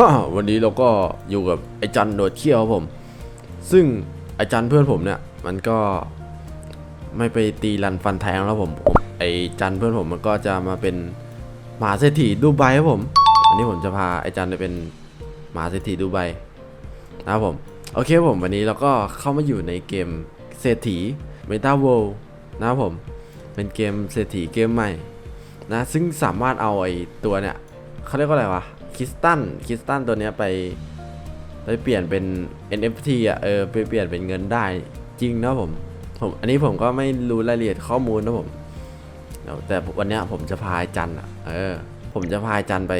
ฮ่าวันนี้เราก็อยู่กับไอจันโดดเขี้ยวผม ซึ่งไอจันเพื่อนผมเนี่ย มันก็ไม่ไปตีรันฟันแทงแล้วผมผมไอจันเพื่อนผมมันก็จะมาเป็นมหาเศรษฐีดูไบครับผมวันนี้ผมจะพาไอจันไปเป็นมหาเศรษฐีดูไบนะครับผมโอเคผมวันนี้เราก็เข้ามาอยู่ในเกมเศรษฐี Meta World นะครับผมเป็นเกมเศรษฐีเกมใหม่นะซึ่งสามารถเอาไอตัวเนี่ยเขาเรียกว่าอะไรวะ คริสตันคริสตันตัวเนี้ยไปไปเปลี่ยนเป็น NFT อะเออไปเปลี่ยนเป็นเงินได้จริงนะผมผมอันนี้ผมก็ไม่รู้รายละเอียดข้อมูลนะผมเดี๋ยวแต่วันเนี้ยผมจะพายจันอะเออ ผมจะพายจันไป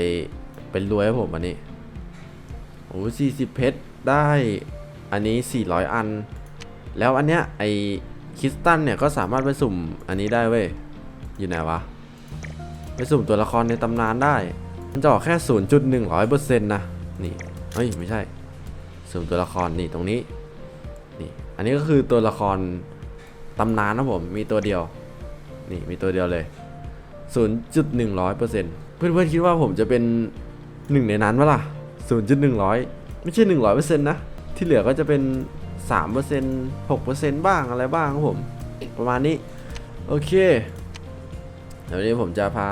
เป็นรวยครับผมวันนี้โอ้สี่สิบเพชรได้อันนี้ 400 อัน แล้วอันเนี้ยไอคริสตันเนี่ยก็สามารถไปสุ่มอันนี้ได้เว้ยอยู่ไหนวะไปสุ่มตัวละครในตำนานได้ มันจะออกแค่ 0.100%นะนี่เฮ้ยไม่ใช่สุ่มตัวละครนี่ตรงนี้นี่อันนี้ก็คือตัวละครตำนานนะผมมีตัวเดียวนี่มีตัวเดียวเลย 0.100%เพื่อนๆคิดว่าผมจะเป็นหนึ่งในนั้นปะล่ะ0.100 ไม่ใช่ 100%นะที่เหลือก็จะเป็น 3% 6%บ้างอะไรบ้างครับผม ประมาณนี้ โอเคเดี๋ยววันนี้ผมจะพา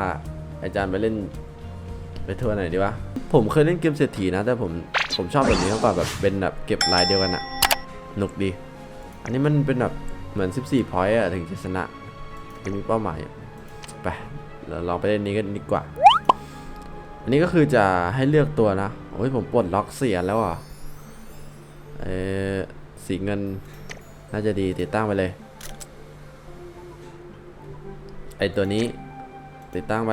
อาจารย์ไปเล่น ไปทัวร์ไหนดีวะ ผมเคยเล่นเกมเศรษฐีนะ แต่ผมผมชอบแบบนี้มากกว่าแบบเป็นแบบเก็บลายเดียวกันอะหนุกดี อันนี้มันเป็นแบบเหมือน 14 พอยต์อะถึงจะชนะจะมีเป้าหมายไปเราลองไปเล่นนี้กันดีกว่า อันนี้ก็คือจะให้เลือกตัวนะ โอ้ยผมปลดล็อกเสียแล้วอะเออสีเงินน่าจะดีติดตั้งไปเลย ไอตัวนี้ติดตั้งไป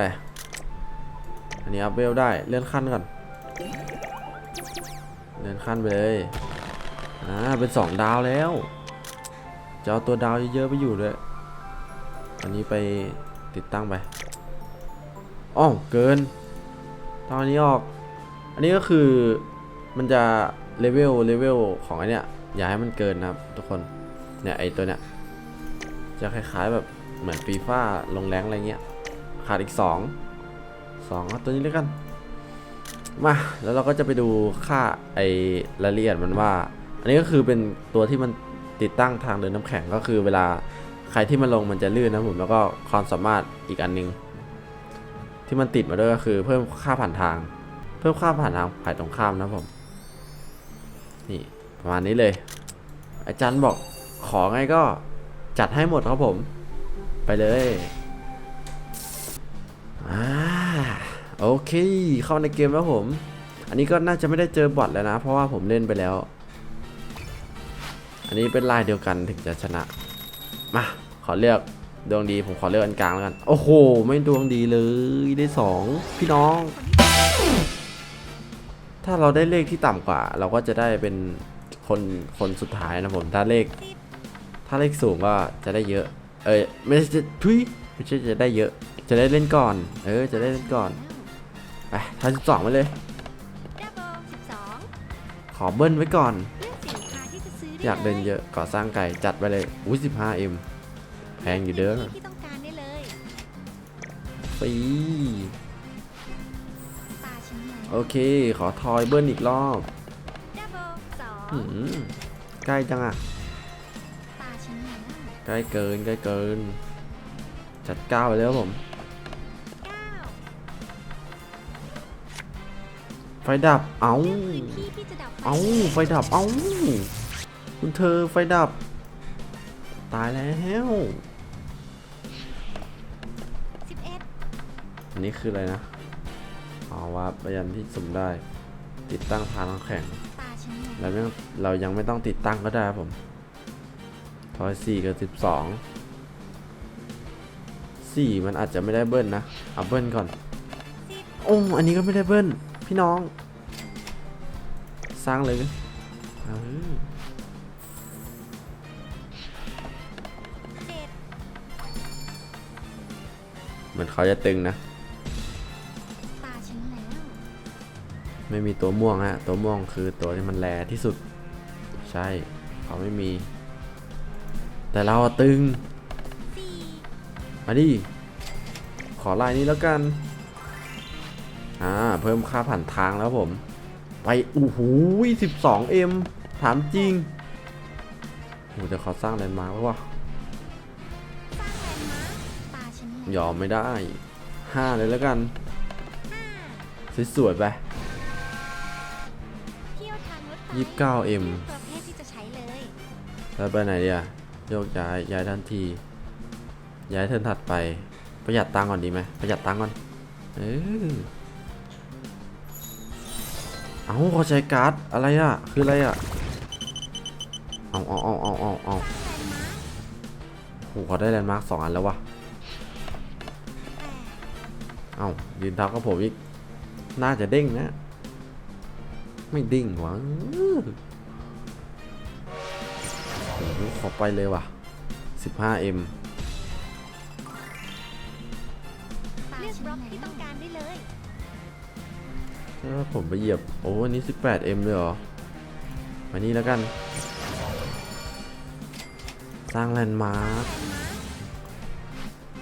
อันนี้อัพเวลได้เลื่อนขั้นก่อน เลื่อนขั้นไปเลยอ่าเป็นสองดาวแล้วจะเอาตัวดาวเยอะๆไปอยู่ด้วยอันนี้ไปติดตั้งไปอ้อเกิน ตอนนี้ออก อันนี้ก็คือมันจะเลเวลเลเวลของไอเนี้ยอย่าให้มันเกินนะครับทุกคน เนี่ยไอตัวเนี้ยจะคล้ายๆแบบเหมือนฟีฟ่าลงแรงอะไรเงี้ย ขาดอีก 2 2เอาตัวนี้แล้วกัน มาแล้วเราก็จะไปดูค่าไอรายละเอียดมันว่า อันนี้ก็คือเป็นตัวที่มันติดตั้งทางเดินน้ำแข็งก็คือเวลาใครที่มาลงมันจะลื่นนะผมแล้วก็ความสามารถอีกอันหนึง ที่มันติดมาด้วยก็คือเพิ่มค่าผ่านทาง เพิ่มค่าผ่านทางฝ่ายตรงข้ามนะผมนี่ประมาณนี้เลย อาจารย์บอกขอไงก็จัดให้หมดครับผม ไปเลยอ่า โอเค เข้าในเกมแล้วผม อันนี้ก็น่าจะไม่ได้เจอบอทแล้วนะ เพราะว่าผมเล่นไปแล้ว อันนี้เป็นลายเดียวกันถึงจะชนะ มา ขอเลือกดวงดีผมขอเลือกอันกลางแล้วกัน โอ้โห ไม่ดวงดีเลยได้สองพี่น้อง ถ้าเราได้เลขที่ต่ำกว่า เราก็จะได้เป็นคนคนสุดท้ายนะผมถ้าเลข ถ้าเลขสูงก็จะได้เยอะ เอ้ยไม่ใช่ทุยไม่ใช่จะได้เยอะ จะได้เล่นก่อน เออจะได้เล่นก่อน ไปทายสิบสองไปเลยดับเบิลสิบสองขอเบิ้ลไว้ก่อนเลือกสินค้าที่จะซื้ออยากเดินเยอะก่อสร้างไก่จัดไปเลยอุ้ยสิบห้าเอ็มแพงอยู่เด้อที่ต้องการได้เลยปีตาฉันแล้วโอเค ขอทอยเบิ้ลอีกรอบดับเบิลสองหืมใกล้จังอะตาฉันแล้วใกล้เกินใกล้เกิน จัดก้าวไปเลยครับผม ดับ เอาเอาไฟดับ เอาคุณเธอไฟดับ ตายแล้วอันนี้คืออะไรนะอ๋อว่าพยันที่สุ่มได้ ติดตั้งทานแข็งแล้วเราไม่ต้องเรายังไม่ต้องติดตั้งก็ได้ครับผมทอยสี่กับสิบสองสี่มันอาจจะไม่ได้เบิ้ลนะเอาเบิ้ลก่อนโอ้อันนี้ก็ไม่ได้เบิ้ล พี่น้อง สร้างเลยเหมือนเขาจะตึงนะ ตาฉันแล้ว ไม่มีตัวม่วงฮะ ตัวม่วงคือตัวที่มันแรที่สุด ใช่ เขาไม่มี แต่เราตึงสี่มาดิ ขอลายนี้แล้วกัน อ่าเพิ่มค่าผ่านทางแล้วผม ไปโอ้โหสิบสองเอ็มถามจริงโอ้จะขอสร้างแลนด์มาร์กไว้วะสร้างแลนด์มาร์คตาฉันแล้วยอมไม่ได้ห้าเลยแล้วกัน สวยๆไปเที่ยวทางรถไฟยี่สิบเก้าเอ็มประเภทที่จะใช้เลยแล้วไปไหนดีอะโยกย้ายย้ายทันที ย้ายเทิร์นถัดไป ประหยัดตังค์ก่อนดีไหมประหยัดตังค์ก่อน เออ เอาขอใช้การ์ดอะไรอะคืออะไรอะเอาเอาเอาเอาเอาเอาโหเขาได้แลนด์มาร์คสองอันแล้ววะเอายืนทับกับผมอีก น่าจะเด้งนะ ไม่เด้งหวังโอ้โหขอไปเลยว่ะ 15M ตาเลือกบล็อกที่ต้องการได้เลย ถ้าผมไปเหยียบ โอ้อันนี้ 18M เลยเหรอมานี่แล้วกัน สร้างแลนด์มาร์ค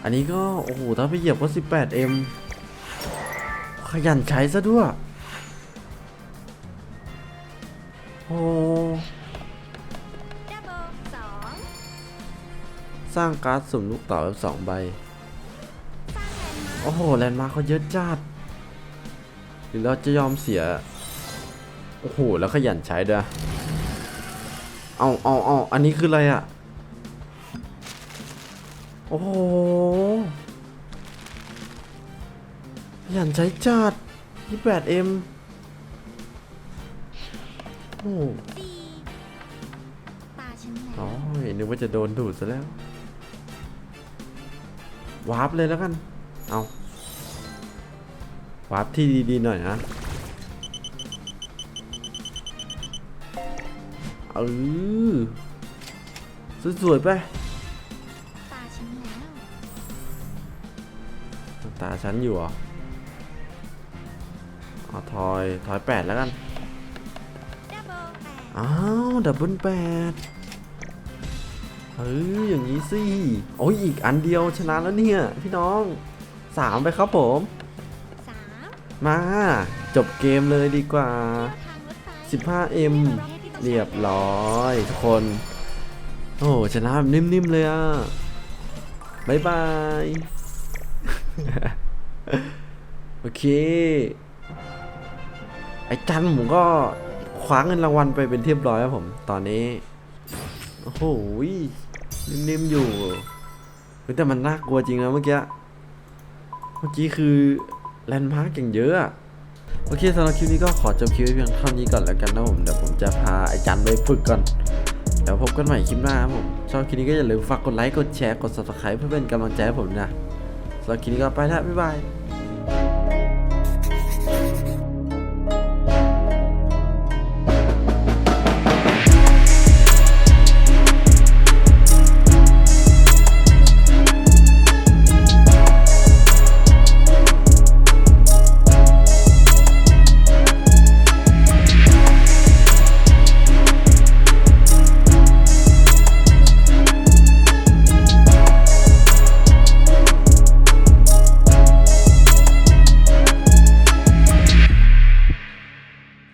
อันนี้ก็ โอ้โห ถ้าไปเหยียบก็ 18M ขยันใช้ซะด้วย โอ้สร้างการ์ดสุ่มลูกเต๋าแบบสองใบ โอ้โห แลนด์มาร์คเขาเยอะจัด หรือเราจะยอมเสีย โอ้โห แล้วขยันใช้ด้วยเอาเอาเอาอันนี้คืออะไรอะโอ้โหขยันใช้จัด 28M โอ้โหสี่ตาฉันแล้วอ๋อนึกว่าจะโดนดูดซะแล้ว วาร์ปเลยแล้วกัน เอา วาร์ปที่ดีๆหน่อยนะเออสวยๆไปตาฉันแล้วตาฉันอยู่เหรอเอาทอยทอยแปดแล้วกันดับเบิลแปดอ้าวดับเบิลแปดเฮ้ยอย่างนี้สิโอ้ยอีกอันเดียวชนะแล้วเนี่ย พี่น้องสามไปครับผมสา มาจบเกมเลยดีกว่า 15M เรียบร้อยทุกคน โอ้ชนะนิ่มๆเลยอะบายบาย โอเค ไอ้จันผมก็คว้างเงินรางวัลไปเป็นเรียบร้อยครับผม ตอนนี้ โอ้โหนิ่มๆอยู่ แต่มันน่ากลัวจริงนะเมื่อกี้ เมื่อกี้คือ แลนด์มาร์กอย่างเยอะโอเคสำหรับคลิปนี้ก็ขอจบคลิปเพียงเท่านี้ก่อนแล้วกันนะผมเดี๋ยวผมจะพาไอ้จันไปฝึกก่อนเดี๋ยวพบกันใหม่คลิปหน้าครับผมชอบคลิปนี้ก็อย่าลืมฝากกดไลค์กดแชร์กด subscribe เพื่อเป็นกำลังใจให้ผมนะสำหรับคลิปนี้ก็ไปแล้วบ๊ายบาย